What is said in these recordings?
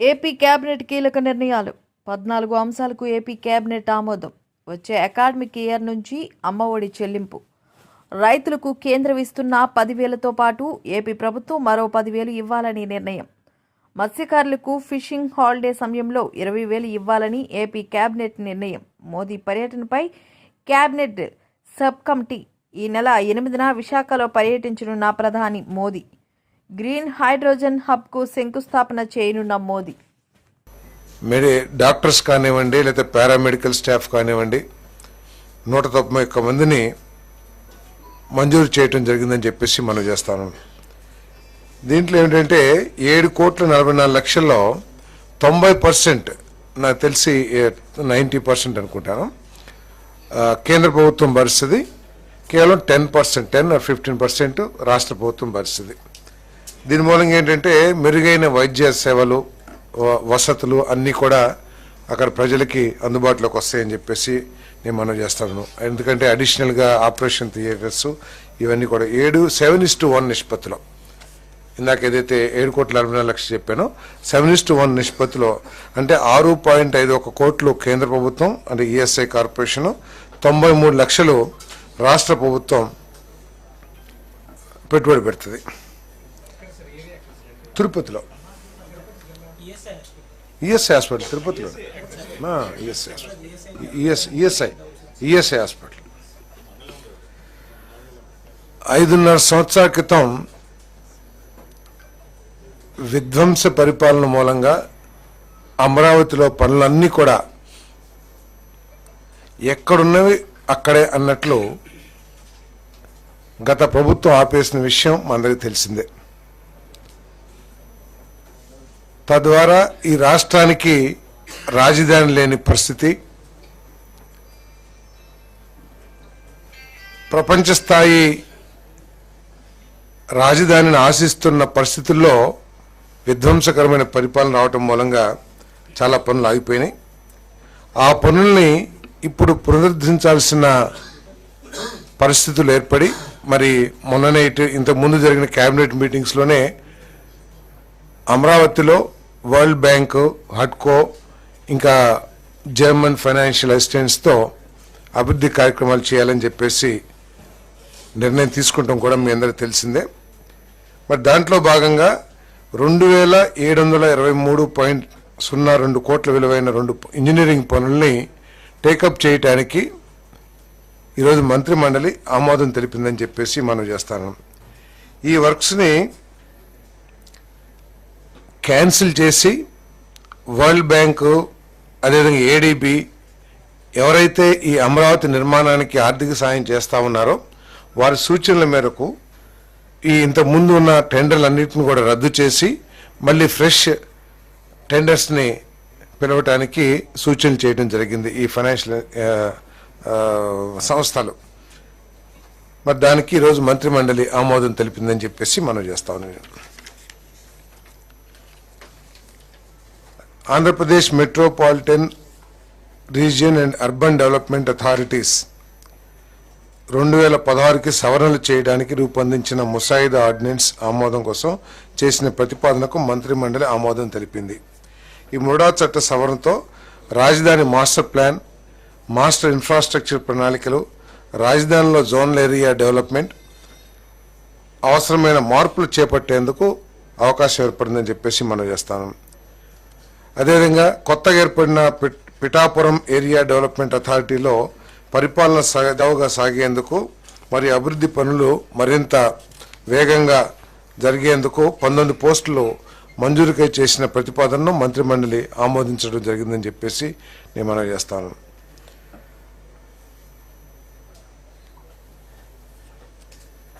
AP cabinet కీలక నిర్ణయాలు. పద్నాలుగు అంశాలకు ఏపీ కేబినెట్ ఆమోదం. వచ్చే అకాడమిక్ ఇయర్ నుంచి అమ్మఒడి చెల్లింపు. రైతులకు కేంద్రం ఇస్తున్న పదివేలతో పాటు ఏపీ ప్రభుత్వం మరో పదివేలు ఇవ్వాలని నిర్ణయం. మత్స్యకారులకు ఫిషింగ్ హాలిడే సమయంలో ఇరవై వేలు ఇవ్వాలని ఏపీ కేబినెట్ నిర్ణయం. మోదీ పర్యటనపై కేబినెట్ సబ్ కమిటీ ఈ నెల ఎనిమిదిన విశాఖలో పర్యటించనున్న ప్రధాని మోదీ. గ్రీన్ హైడ్రోజన్ హబ్కు శంకుస్థాపన చేయనున్న మోదీ. మెడి డాక్టర్స్ కానివ్వండి లేదా పారామెడికల్ స్టాఫ్ కానివ్వండి నూట తొంభై ఒక్క మందిని మంజూరు చేయటం జరిగిందని చెప్పేసి మనం చేస్తాను. దీంట్లో ఏంటంటే ఏడు కోట్ల నలభై నాలుగు లక్షల్లో తొంభై పర్సెంట్ నాకు తెలిసి నైంటీ పర్సెంట్ అనుకుంటాను కేంద్ర ప్రభుత్వం భరిస్తుంది. కేవలం ten percent ten fifteen percent రాష్ట్ర ప్రభుత్వం భరిస్తుంది. దీని మూలంగా ఏంటంటే మెరుగైన వైద్య సేవలు వసతులు అన్నీ కూడా అక్కడ ప్రజలకి అందుబాటులోకి వస్తాయని చెప్పేసి నేను మనం చేస్తాను. ఎందుకంటే అడిషనల్గా ఆపరేషన్ థియేటర్స్ ఇవన్నీ కూడా ఏడు సెవెన్ ఇస్ టు వన్ నిష్పత్తిలో. ఇందాక ఏదైతే ఏడు కోట్ల అరవై నాలుగు లక్షలు చెప్పానో సెవెన్ ఇస్ టు వన్ నిష్పత్తిలో. అంటే ఆరు పాయింట్ ఐదు ఒక కోట్లు కేంద్ర ప్రభుత్వం అంటే ఈఎస్ఐ కార్పొరేషన్ తొంభై మూడు లక్షలు రాష్ట్ర ప్రభుత్వం పెట్టుబడి పెడుతుంది. తిరుపతిలో. ఈఎస్ఐ హాస్పిటల్ తిరుపతిలో. ESI ES ESI ESI hospital. ఐదున్నర సంవత్సరాల క్రితం విధ్వంస పరిపాలన మూలంగా అమరావతిలో పనులన్నీ కూడా ఎక్కడున్నవి అక్కడే అన్నట్లు గత ప్రభుత్వం ఆపేసిన విషయం మనందరికీ తెలిసిందే. తద్వారా ఈ రాష్ట్రానికి రాజధాని లేని పరిస్థితి ప్రపంచ స్థాయి రాజధానిని ఆశిస్తున్న పరిస్థితుల్లో విధ్వంసకరమైన పరిపాలన రావటం మూలంగా చాలా పనులు ఆగిపోయినాయి. ఆ పనుల్ని ఇప్పుడు పునరుద్ధరించాల్సిన పరిస్థితులు ఏర్పడి మరి మొన్ననే ఇటు ఇంతకు ముందు జరిగిన క్యాబినెట్ మీటింగ్స్లోనే అమరావతిలో వరల్డ్ బ్యాంకు హడ్కో ఇంకా జర్మన్ ఫైనాన్షియల్ అసిస్టెంట్స్తో అభివృద్ధి కార్యక్రమాలు చేయాలని చెప్పేసి నిర్ణయం తీసుకుంటాం కూడా మీ అందరికీ తెలిసిందే. మరి దాంట్లో భాగంగా రెండు వేల ఏడు వందల ఇరవై మూడు పాయింట్ సున్నా రెండు కోట్ల విలువైన రెండు ఇంజనీరింగ్ పనుల్ని టేకప్ చేయటానికి ఈరోజు మంత్రి మండలి ఆమోదం తెలిపిందని చెప్పేసి మనం చేస్తాను. ఈ వర్క్స్ని క్యాన్సిల్ చేసి వరల్డ్ బ్యాంకు అదేవిధంగా ఏడీబీ ఎవరైతే ఈ అమరావతి నిర్మాణానికి ఆర్థిక సాయం చేస్తా ఉన్నారో వారి సూచనల మేరకు ఈ ఇంతకుముందు ముందు ఉన్న టెండర్లన్నింటిని కూడా రద్దు చేసి మళ్ళీ ఫ్రెష్ టెండర్స్ని పిలవటానికి సూచనలు చేయడం జరిగింది ఈ ఫైనాన్షియల్ సంస్థలు. మరి దానికి ఈరోజు మంత్రిమండలి ఆమోదం తెలిపిందని చెప్పేసి మనం చేస్తా ఉన్నాం Andhra Pradesh metropolitan region and urban development authorities రెండు వేల పదహారుకి సవరణలు చేయడానికి రూపొందించిన ముసాయిదా ఆర్డినెన్స్ ఆమోదం కోసం చేసిన ప్రతిపాదనకు మంత్రి మండలి ఆమోదం తెలిపింది. ఈ మూడా చట్ట సవరణతో రాజధాని మాస్టర్ ప్లాన్ మాస్టర్ ఇన్ఫ్రాస్ట్రక్చర్ ప్రణాళికలు రాజధానిలో జోన్ల ఏరియా డెవలప్మెంట్ అవసరమైన మార్పులు చేపట్టేందుకు అవకాశం ఏర్పడిందని చెప్పేసి మనం చేస్తాను అదేవిధంగా కొత్తగా ఏర్పడిన పిట్- పిఠాపురం ఏరియా డెవలప్మెంట్ అథారిటీలో పరిపాలన సజావుగా సాగేందుకు మరియు అభివృద్ధి పనులు మరింత వేగంగా జరిగేందుకు పంతొమ్మిది పోస్టులు మంజూరుకై చేసిన ప్రతిపాదనను మంత్రిమండలి ఆమోదించడం జరిగిందని చెప్పేసి నేను మనం చేస్తాను.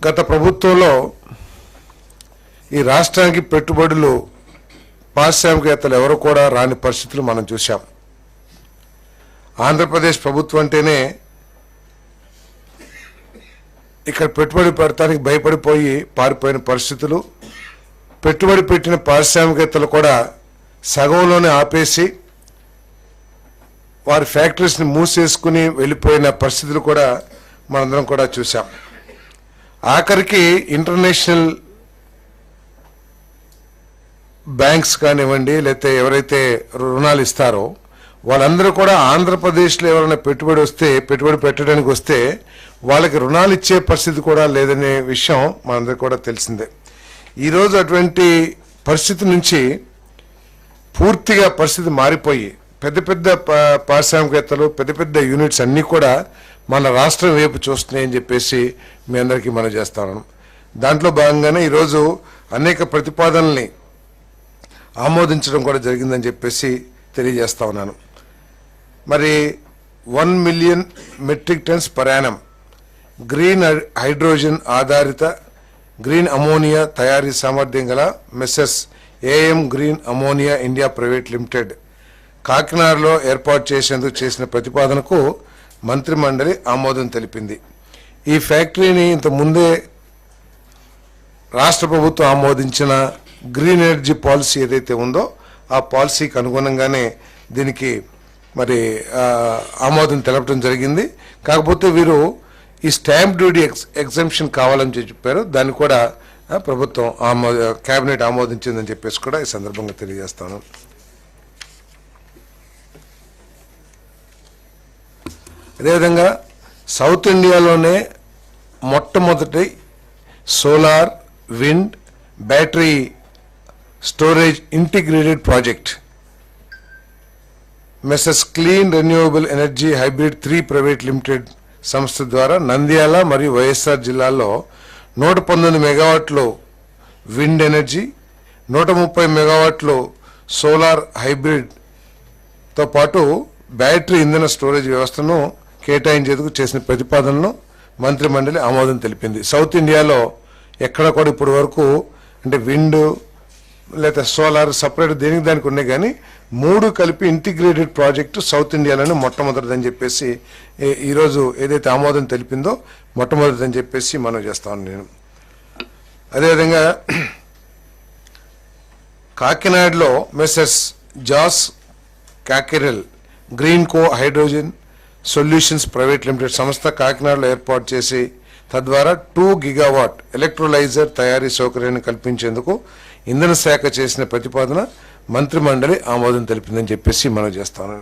గత ప్రభుత్వంలో ఈ రాష్ట్రానికి పెట్టుబడులు పారిశ్రామికవేత్తలు ఎవరు కూడా రాని పరిస్థితులు మనం చూశాం. ఆంధ్రప్రదేశ్ ప్రభుత్వం అంటేనే ఇక్కడ పెట్టుబడి పెడతానికి భయపడిపోయి పారిపోయిన పరిస్థితులు. పెట్టుబడి పెట్టిన పారిశ్రామికవేత్తలు కూడా సగంలోనే ఆపేసి వారి ఫ్యాక్టరీస్ని మూసేసుకుని వెళ్ళిపోయిన పరిస్థితులు కూడా మనందరం కూడా చూసాం ఆఖరికి ఇంటర్నేషనల్ బ్యాంక్స్ కానివ్వండి లేకపోతే ఎవరైతే రుణాలు ఇస్తారో వాళ్ళందరూ కూడా ఆంధ్రప్రదేశ్లో ఎవరైనా పెట్టుబడి వస్తే పెట్టుబడి పెట్టడానికి వస్తే వాళ్ళకి రుణాలు ఇచ్చే పరిస్థితి కూడా లేదనే విషయం మనందరికీ కూడా తెలిసిందే. ఈరోజు అటువంటి పరిస్థితి నుంచి పూర్తిగా పరిస్థితి మారిపోయి పెద్ద పెద్ద పా- పారిశ్రామికవేత్తలు పెద్ద పెద్ద యూనిట్స్ అన్నీ కూడా మన రాష్ట్రం వైపు చూస్తున్నాయని చెప్పేసి మీ అందరికీ మనం చేస్తాను దాంట్లో భాగంగానే ఈరోజు అనేక ప్రతిపాదనల్ని ఆమోదించడం కూడా జరిగిందని చెప్పేసి తెలియజేస్తా ఉన్నాను. మరి వన్ మిలియన్ మెట్రిక్ టన్స్ ప్రయాణం గ్రీన్ హై- హైడ్రోజన్ ఆధారిత గ్రీన్ అమోనియా తయారీ సామర్థ్యం గల messrs AM green ammonia India private limited కాకినాడలో ఏర్పాటు చేసేందుకు చేసిన ప్రతిపాదనకు మంత్రి మండలి ఆమోదం తెలిపింది. ఈ ఫ్యాక్టరీని ఇంత ముందే రాష్ట్ర ప్రభుత్వం ఆమోదించిన గ్రీన్ ఎనర్జీ పాలసీ ఏదైతే ఉందో ఆ పాలసీకి అనుగుణంగానే దీనికి మరి ఆమోదం తెలపడం జరిగింది. కాకపోతే వీరు ఈ స్టాంప్ డ్యూటీ ఎక్స్ ఎగ్జంప్షన్ కావాలని చెప్పారు. దాన్ని కూడా ప్రభుత్వం ఆమో కేబినెట్ ఆమోదించిందని చెప్పేసి కూడా ఈ సందర్భంగా తెలియజేస్తాను. అదేవిధంగా సౌత్ ఇండియాలోనే మొట్టమొదటి solar wind battery storage integrated project messrs clean renewable energy hybrid three private limited సంస్థ ద్వారా నంద్యాల మరియు వైఎస్ఆర్ జిల్లాలో నూట పంతొమ్మిది మెగావాట్లు విండ్ ఎనర్జీ నూట ముప్పై మెగావాట్లు సోలార్ హైబ్రిడ్తో పాటు బ్యాటరీ ఇంధన స్టోరేజ్ వ్యవస్థను కేటాయించేందుకు చేసిన ప్రతిపాదనను మంత్రిమండలి ఆమోదం తెలిపింది. సౌత్ ఇండియాలో ఎక్కడ కూడా ఇప్పటి వరకు అంటే విండ్ లేదా సోలార్ సపరేట్ దేనికి దానికి ఉన్నాయి కానీ మూడు కలిపి ఇంటిగ్రేటెడ్ ప్రాజెక్టు సౌత్ ఇండియాలోనే మొట్టమొదటిదని చెప్పేసి ఈరోజు ఏదైతే ఆమోదం తెలిపిందో మొట్టమొదటిదని చెప్పేసి మనం చేస్తాను నేను. అదేవిధంగా కాకినాడలో messrs John Cockerill green co hydrogen solutions private limited సంస్థ కాకినాడలో ఏర్పాటు చేసి తద్వారా టూ గిగావాట్ ఎలక్ట్రోలైజర్ తయారీ సౌకర్యాన్ని కల్పించేందుకు ఇంధన శాఖ చేసిన ప్రతిపాదన మంత్రి మండలి ఆమోదం తెలిపిందని చెప్పేసి మనం చేస్తాను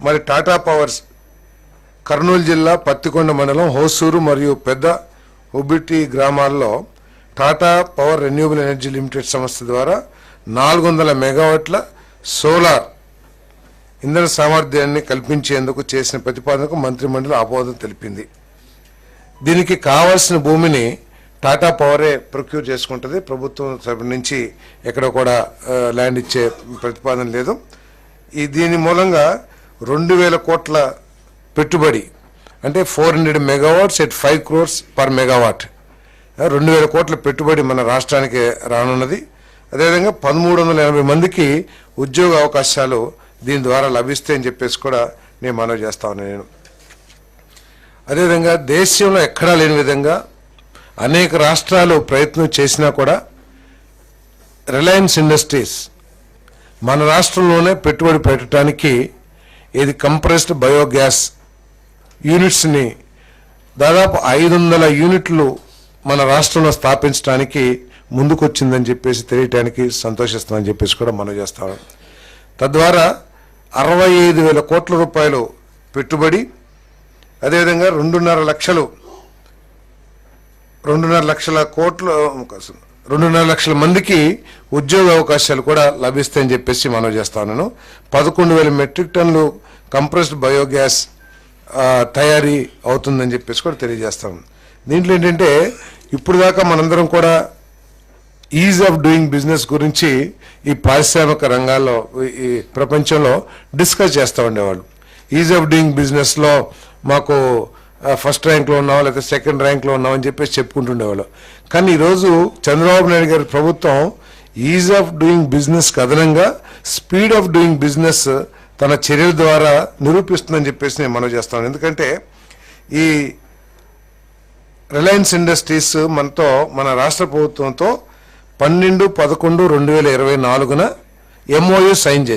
మరి టాటా పవర్స్ కర్నూలు జిల్లా పత్తికొండ మండలం హోసూరు మరియు పెద్ద ఉబిటి గ్రామాల్లో Tata power renewable energy limited సంస్థ ద్వారా నాలుగు వందల మెగావాట్ల సోలార్ ఇంధన సామర్థ్యాన్ని కల్పించేందుకు చేసిన ప్రతిపాదనకు మంత్రి మండలి ఆమోదం తెలిపింది. దీనికి కావాల్సిన భూమిని టాటా పవరే ప్రొక్యూర్ చేసుకుంటుంది. ప్రభుత్వం తరపు నుంచి ఎక్కడ కూడా ల్యాండ్ ఇచ్చే ప్రతిపాదన లేదు. ఈ దీని మూలంగా రెండు వేల కోట్ల పెట్టుబడి అంటే four hundred megawatts at five crores per megawatt. రెండు వేల కోట్ల పెట్టుబడి మన రాష్ట్రానికి రానున్నది. అదేవిధంగా పదమూడు వందల ఎనభై మందికి ఉద్యోగ అవకాశాలు దీని ద్వారా లభిస్తాయని చెప్పేసి కూడా నేను మనవి చేస్తా ఉన్నాను. నేను అదేవిధంగా దేశంలో ఎక్కడా లేని విధంగా అనేక రాష్ట్రాలు ప్రయత్నం చేసినా కూడా రిలయన్స్ ఇండస్ట్రీస్ మన రాష్ట్రంలోనే పెట్టుబడి పెట్టడానికి ఇది కంప్రెస్డ్ బయోగ్యాస్ యూనిట్స్ని దాదాపు ఐదు వందల యూనిట్లు మన రాష్ట్రంలో స్థాపించడానికి ముందుకొచ్చిందని చెప్పేసి తెలియటానికి సంతోషిస్తామని చెప్పేసి కూడా మనం చేస్తాం తద్వారా అరవై ఐదు వేల కోట్ల రూపాయలు పెట్టుబడి అదేవిధంగా రెండున్నర లక్షలు రెండున్నర లక్షల కోట్ల రెండున్నర లక్షల మందికి ఉద్యోగ అవకాశాలు కూడా లభిస్తాయని చెప్పేసి మనం చేస్తాను పదకొండు వేల మెట్రిక్ టన్లు కంప్రెస్డ్ బయోగ్యాస్ తయారీ అవుతుందని చెప్పేసి కూడా తెలియజేస్తాం దీంట్లో ఏంటంటే ఇప్పుడు దాకా మనందరం కూడా ఈజ్ ఆఫ్ డూయింగ్ బిజినెస్ గురించి ఈ పారిశ్రామిక రంగాల్లో ఈ- ఈ ప్రపంచంలో డిస్కస్ చేస్తూ ఉండేవాళ్ళు. ఈజ్ ఆఫ్ డూయింగ్ బిజినెస్లో మాకు ఫస్ట్ ర్యాంక్లో ఉన్నాం లేకపోతే సెకండ్ ర్యాంక్లో ఉన్నాం అని చెప్పేసి చెప్పుకుంటుండేవాళ్ళు. కానీ ఈరోజు చంద్రబాబు నాయుడు గారి ప్రభుత్వం ఈజ్ ఆఫ్ డూయింగ్ బిజినెస్ అదనంగా స్పీడ్ ఆఫ్ డూయింగ్ బిజినెస్ తన చర్యల ద్వారా నిరూపిస్తుందని చెప్పేసి నేను మనవి చేస్తాను. ఎందుకంటే ఈ రిలయన్స్ ఇండస్ట్రీస్ మనతో మన రాష్ట్ర ప్రభుత్వంతో పన్నెండు పదకొండు రెండు వేల ఇరవై నాలుగున ఎంఓయూ సైన్ చేసి